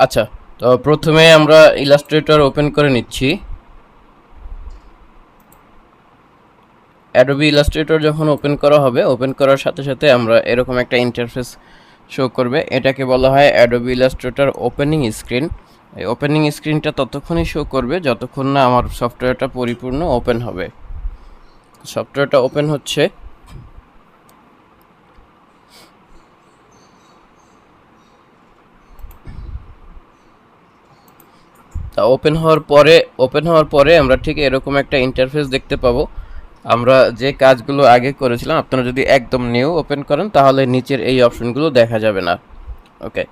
আচ্ছা তো প্রথমে আমরা ইলাস্ট্রেটর ওপেন করে নিচ্ছি। অ্যাডোবি ইলাস্ট্রেটর যখন ওপেন করা হবে ওপেন করার সাথে সাথে আমরা এরকম একটা ইন্টারফেস শো করবে। এটাকে বলা হয় অ্যাডোবি ইলাস্ট্রেটর ওপেনিং স্ক্রিন এই ওপেনিং স্ক্রিনটা ততক্ষণই শো করবে যতক্ষণ না আমার সফটওয়্যারটা পরিপূর্ণ ওপেন হবে। সফটওয়্যারটা ওপেন হচ্ছে তা ওপেন হওয়ার পরে ওপেন হওয়ার পরে আমরা ঠিক এরকম একটা ইন্টারফেস দেখতে পাবো। আমরা যে কাজগুলো আগে করেছিলাম, আপনারা যদি একদম নিউ ওপেন করেন, তাহলে নিচের এই অপশনগুলো দেখা যাবে না। ওকে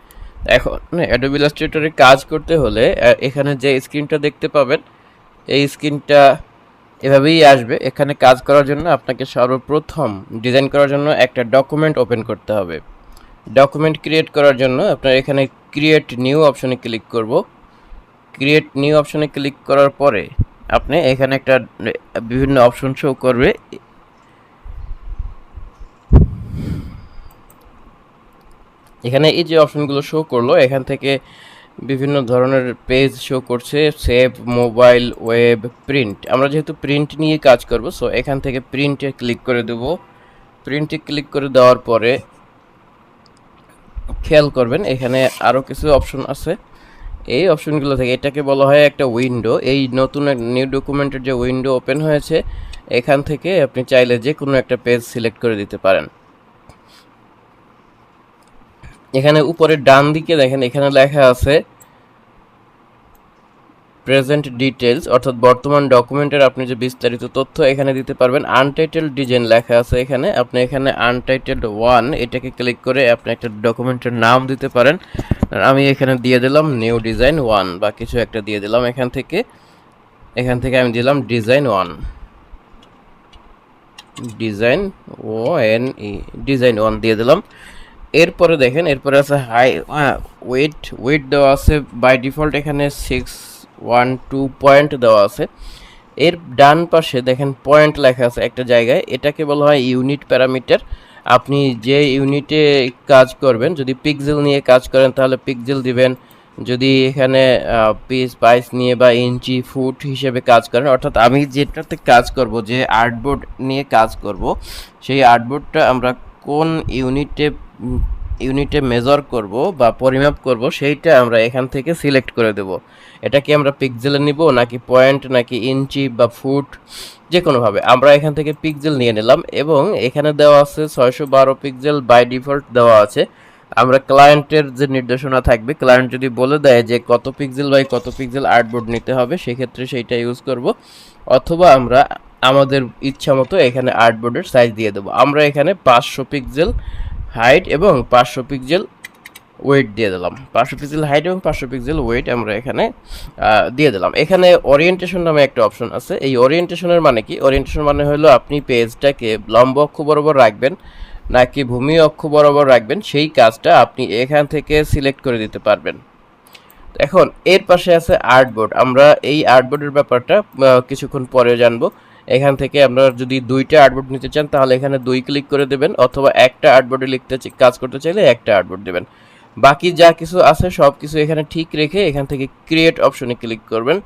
এখন অ্যাডোবি ইলাস্ট্রেটরে কাজ করতে হলে এখানে যে স্ক্রিনটা দেখতে পাবেন, এই স্ক্রিনটা এভাবেই আসবে। এখানে কাজ করার জন্য আপনাকে সর্বপ্রথম ডিজাইন করার জন্য একটা ডকুমেন্ট ওপেন করতে হবে। ডকুমেন্ট ক্রিয়েট করার জন্য আপনার এখানে ক্রিয়েট নিউ অপশনে ক্লিক করব। ক্রিয়েট নিউ অপশনে ক্লিক করার পরে আপনি এখানে একটা, বিভিন্ন অপশন শো করবে। এখানে এই যে অপশনগুলো শো করল, এখান থেকে বিভিন্ন ধরনের পেজ শো করছে সেভ মোবাইল ওয়েব প্রিন্ট আমরা যেহেতু প্রিন্ট নিয়ে কাজ করব সো এখান থেকে প্রিন্টে ক্লিক করে দেব। প্রিন্টে ক্লিক করে দেওয়ার পরে খেয়াল করবেন, এখানে আরও কিছু অপশন আছে। এই অপশনগুলো থেকে এটাকে বলা হয় একটা উইন্ডো। এই নতুন নিউ ডকুমেন্টের যে উইন্ডো ওপেন হয়েছে, এখান থেকে আপনি চাইলে যে কোনো একটা পেজ সিলেক্ট করে দিতে পারেন। এখানে উপরে ডান দিকে দেখেন, এখানে লেখা আছে প্রেজেন্ট ডিটেলস অর্থাৎ বর্তমান ডকুমেন্টের আপনি যে বিস্তারিত তথ্য এখানে দিতে পারবেন আনটাইটেল ডিজাইন লেখা আছে এখানে। আপনি এখানে আনটাইটেলড ওয়ান এটাকে ক্লিক করে আপনি একটা ডকুমেন্টের নাম দিতে পারেন। আমি এখানে দিয়ে দিলাম নিউ ডিজাইন ওয়ান বা কিছু একটা দিয়ে দিলাম এখান থেকে। এখান থেকে আমি দিলাম design one design O N E design one দিয়ে দিলাম। এরপরে দেখেন, এরপরে আছে হাই ওয়েট ওয়েট দেওয়া আছে বাই ডিফল্ট এখানে সিক্স ওয়ান, টু পয়েন্ট দেওয়া আছে। এর ডান পাশে দেখেন পয়েন্ট লেখা আছে একটা জায়গায়। এটাকে বলা হয় ইউনিট প্যারামিটার। আপনি যে ইউনিটে কাজ করবেন, যদি পিক্সেল নিয়ে কাজ করেন, তাহলে পিক্সেল দিবেন। যদি এখানে পিস, পাইস নিয়ে বা ইঞ্চি, ফুট হিসেবে কাজ করেন, অর্থাৎ আমি যেটাতে কাজ করব, যে আর্টবোর্ড নিয়ে কাজ করব, সেই আর্টবোর্ডটা আমরা কোন ইউনিটে ইউনিটে মেজার করব বা পরিমাপ করব, সেইটা আমরা এখান থেকে সিলেক্ট করে দেব। এটা কি আমরা পিক্সেলে নিব, নাকি পয়েন্ট নাকি ইঞ্চি বা ফুট যে কোনোভাবে আমরা এখান থেকে পিক্সেল নিয়ে নিলাম, এবং এখানে দেওয়া আছে ছয়শো বারো পিক্সেল বাই ডিফল্ট দেওয়া আছে। আমরা ক্লায়েন্টের যে নির্দেশনা থাকবে ক্লায়েন্ট যদি বলে দেয় যে কত পিক্সেল বাই কত পিক্সেল আর্টবোর্ড নিতে হবে, সেক্ষেত্রে সেইটা ইউজ করব। অথবা আমরা আমাদের ইচ্ছা মতো এখানে আর্টবোর্ডের সাইজ দিয়ে দেবো। আমরা এখানে পাঁচশো পিক্সেল হাইট এবং পাঁচশো পিক্সেল ওয়েট দিয়ে দিলাম। পাঁচশো পিক্সেল হাইট এবং পাঁচশো পিক্সেল ওয়েট আমরা এখানে দিয়ে দিলাম। এখানে ওরিয়েন্টেশন নামে একটা অপশন আছে। এই ওরিয়েন্টেশনের মানে কি? ওরিয়েন্টেশন মানে হলো আপনি পেজটাকে লম্ব অক্ষ বরাবর রাখবেন, নাকি ভূমি অক্ষ বরাবর রাখবেন, সেই কাজটা আপনি এখান থেকে সিলেক্ট করে দিতে পারবেন। এখন, এর পাশে আছে আর্টবোর্ড আমরা এই আর্টবোর্ডের ব্যাপারটা কিছুক্ষণ পরে জানব। এখান থেকে আমরা যদি দুইটা আর্টবোর্ড নিতে চান, তাহলে এখানে দুই ক্লিক করে দেবেন, অথবা একটা আর্টবোর্ডে লিখতে কাজ করতে চাইলে একটা আর্টবোর্ড দেবেন। বাকি যা কিছু আছে, সব কিছু এখানে ঠিক রেখে এখান থেকে ক্রিয়েট অপশনে ক্লিক করবেন।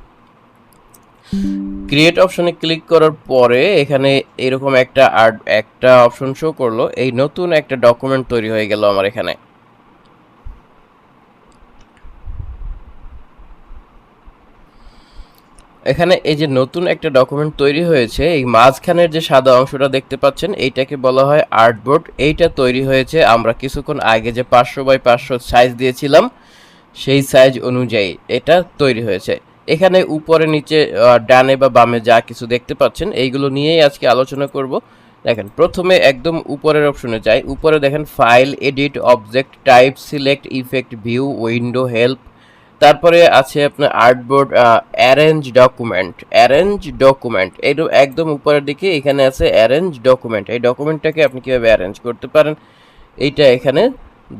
ক্রিয়েট অপশনে ক্লিক করার পরে এখানে এরকম একটা আর্ট একটা অপশন শো করল। এই নতুন একটা ডকুমেন্ট তৈরি হয়ে গেল আমার এখানে। এখানে এই যে নতুন একটা ডকুমেন্ট তৈরি হয়েছে, এই মাঝখানের যে সাদা অংশটা দেখতে পাচ্ছেন, এইটাকে বলা হয় আর্টবোর্ড এইটা তৈরি হয়েছে, আমরা কিছুক্ষণ আগে যে পাঁচশো বাই পাঁচশো সাইজ দিয়েছিলাম, সেই সাইজ অনুযায়ী এটা তৈরি হয়েছে। এখানে উপরে, নিচে ডানে বা বামে যা কিছু দেখতে পাচ্ছেন, এইগুলো নিয়েই আজকে আলোচনা করব। দেখেন, প্রথমে একদম উপরের অপশনে যাই। উপরে দেখেন file edit object type select effect view window help তারপরে আছে আপনার artboard arrange document arrange document এই একদম উপরের দিকে, এখানে আছে অ্যারেঞ্জ ডকুমেন্ট এই ডকুমেন্টটাকে আপনি কীভাবে অ্যারেঞ্জ করতে পারেন, এইটা এখানে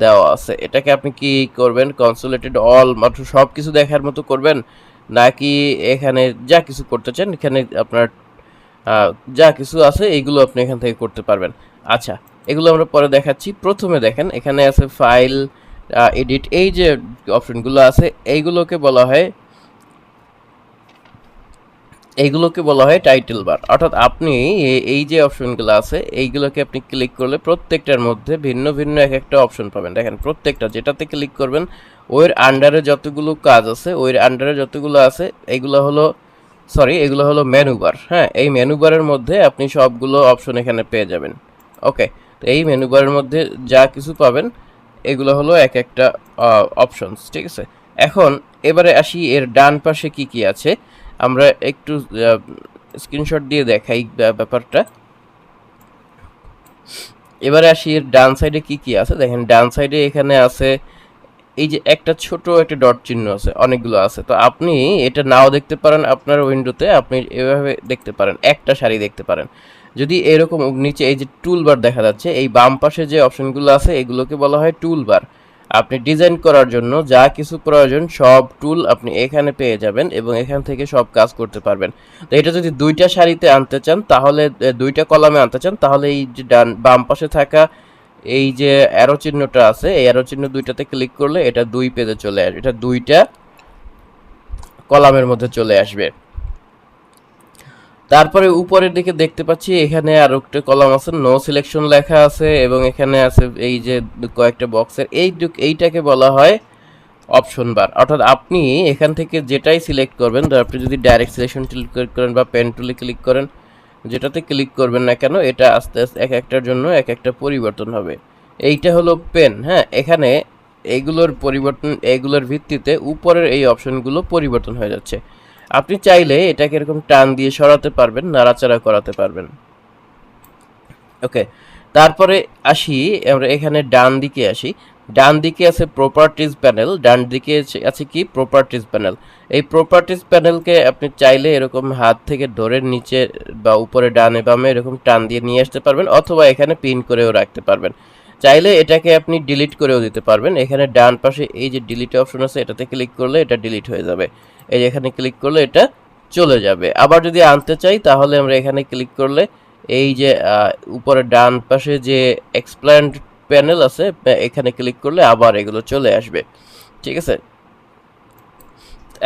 দেওয়া আছে। এটাকে আপনি কি করবেন কনসোলেটেড অল মাত্র সব কিছু দেখার মতো করবেন, নাকি এখানে যা কিছু করতে চান, এখানে আপনার যা কিছু আছে, এইগুলো আপনি এখান থেকে করতে পারবেন। আচ্ছা এগুলো আমরা পরে দেখাচ্ছি। প্রথমে দেখেন, এখানে আছে ফাইল এডিট এই যে অপশনগুলো আছে, এইগুলোকে বলা হয়, এইগুলোকে বলা হয় টাইটেল বার অর্থাৎ আপনি এই যে অপশনগুলো আছে, এইগুলোকে আপনি ক্লিক করলে প্রত্যেকটার মধ্যে ভিন্ন ভিন্ন এক একটা অপশন পাবেন। দেখেন, প্রত্যেকটা যেটাতে ক্লিক করবেন, ওর আন্ডারে যতগুলো কাজ আছে, ওর আন্ডারে যতগুলো আছে এইগুলো হলো সরি এগুলো হলো মেনু বার হ্যাঁ? এই মেনু বারের মধ্যে আপনি সবগুলো অপশন এখানে পেয়ে যাবেন। ওকে তো এই মেনু বারের মধ্যে যা কিছু পাবেন এগুলো হলো এক একটা অপশনস ঠিক আছে? এখন এবারে আসি এর ডান পাশে কি কি আছে। আমরা একটু স্ক্রিনশট দিয়ে দেখাই ব্যাপারটা। এবারে আসি এর ডান সাইডে কি কি আছে? দেখেন, ডান সাইডে এখানে আছে, এই যে একটা ছোট একটা ডট চিহ্ন আছে, অনেকগুলো আছে। তো আপনি এটা নাও দেখতে পারেন আপনার উইন্ডোতে আপনি এভাবে দেখতে পারেন, একটা শাড়ি দেখতে পারেন। যদি এরকম নিচে এই যে টুল বার দেখা যাচ্ছে, এই বাম পাশে যে অপশনগুলো আছে, এগুলোকে বলা হয় টুল বার আপনি ডিজাইন করার জন্য যা কিছু প্রয়োজন, সব টুল আপনি এখানে পেয়ে যাবেন এবং এখান থেকে সব কাজ করতে পারবেন। তো এটা যদি দুইটা শাড়িতে আনতে চান, তাহলে দুইটা কলামে আনতে চান, তাহলে এই যে ডান, বাম পাশে থাকা এই যে অ্যারো চিহ্নটা আছে, এই অ্যারো চিহ্ন দুইটাতে ক্লিক করলে এটা দুই পেজে চলে আসবে এটা দুইটা কলামের মধ্যে চলে আসবে। তারপরে উপরের দিকে দেখতে পাচ্ছি, এখানে আর একটা কলাম আছে নো সিলেকশন লেখা আছে, এবং এখানে আছে এই যে কয়েকটা বক্সের এই এইটাকে বলা হয় অপশন বার অর্থাৎ আপনি এখান থেকে যেটাই সিলেক্ট করবেন, ধর আপনি যদি ডাইরেক্ট সিলেকশন ক্লিক করেন বা পেন টুলে ক্লিক করেন, যেটাতে ক্লিক করবেন না কেন, এটা আস্তে আস্তে এক একটার জন্য এক একটা পরিবর্তন হবে। এইটা হলো পেন হ্যাঁ? এখানে এইগুলোর পরিবর্তন এইগুলোর ভিত্তিতে উপরের এই অপশনগুলো পরিবর্তন হয়ে যাচ্ছে। আপনি চাইলে এটাকে এরকম টান দিয়ে সরাতে পারবেন, নাড়াচাড়া করাতে পারবেন। ওকে, তারপরে আসি, আমরা এখানে ডান দিকে আসি। ডান দিকে আছে প্রপার্টিজ প্যানেল ডান দিকে আছে- কি? প্রপার্টিজ প্যানেল এই প্রপার্টিজ প্যানেলকে আপনি চাইলে এরকম হাত থেকে ধরে নিচে বা উপরে, ডানে, বামে এরকম টান দিয়ে নিয়ে আসতে পারবেন, অথবা এখানে পিন করেও রাখতে পারবেন। চাইলে এটাকে আপনি ডিলিট করেও দিতে পারবেন। এখানে ডান পাশে এই যে ডিলিট অপশন আছে, এটাতে ক্লিক করলে এটা ডিলিট হয়ে যাবে। এই এখানে ক্লিক করলে এটা চলে যাবে। আবার যদি আনতে চাই, তাহলে আমরা এখানে ক্লিক করলে এই যে উপরে ডান পাশে যে এক্সপ্ল্যান্ড প্যানেল আছে এখানে ক্লিক করলে আবার এগুলো চলে আসবে। ঠিক আছে?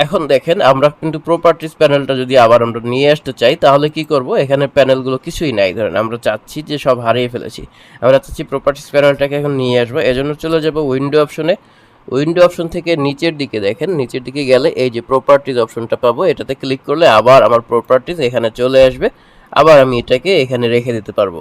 এখন দেখেন, আমরা কিন্তু প্রপার্টিজ প্যানেলটা যদি আবার আমরা নিয়ে আসতে চাই, তাহলে কি করব? এখানে প্যানেলগুলো কিছুই নাই। ধরেন আমরা চাচ্ছি যে সব হারিয়ে ফেলেছি। আমরা চাচ্ছি প্রপার্টিস প্যানেলটাকে এখন নিয়ে আসব। এজন্য চলে যাব উইন্ডো অপশনে উইন্ডো অপশন থেকে নিচের দিকে দেখেন, নিচের দিকে গেলে এই যে প্রপার্টিজ অপশনটা পাবো, এটাতে ক্লিক করলে আবার আমার প্রপার্টিজ এখানে চলে আসবে। আবার আমি এটাকে এখানে রেখে দিতে পারব।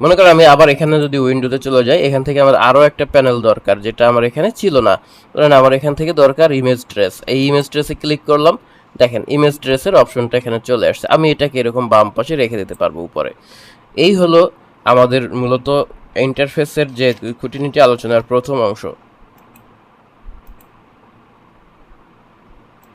মনে করো আমি আবার এখানে যদি উইন্ডোতে চলে যাই, এখান থেকে আমার আরও একটা প্যানেল দরকার, যেটা আমার এখানে ছিল না। ধরেন আমার এখান থেকে দরকার ইমেজ ট্রেস এই ইমেজ ট্রেসে ক্লিক করলাম, দেখেন ইমেজ ট্রেসের অপশনটা এখানে চলে আসছে। আমি এটাকে এরকম বাম পাশে রেখে দিতে পারব উপরে। এই হলো আমাদের মূলত ইন্টারফেসের যে খুঁটিনিটি আলোচনার প্রথম অংশ।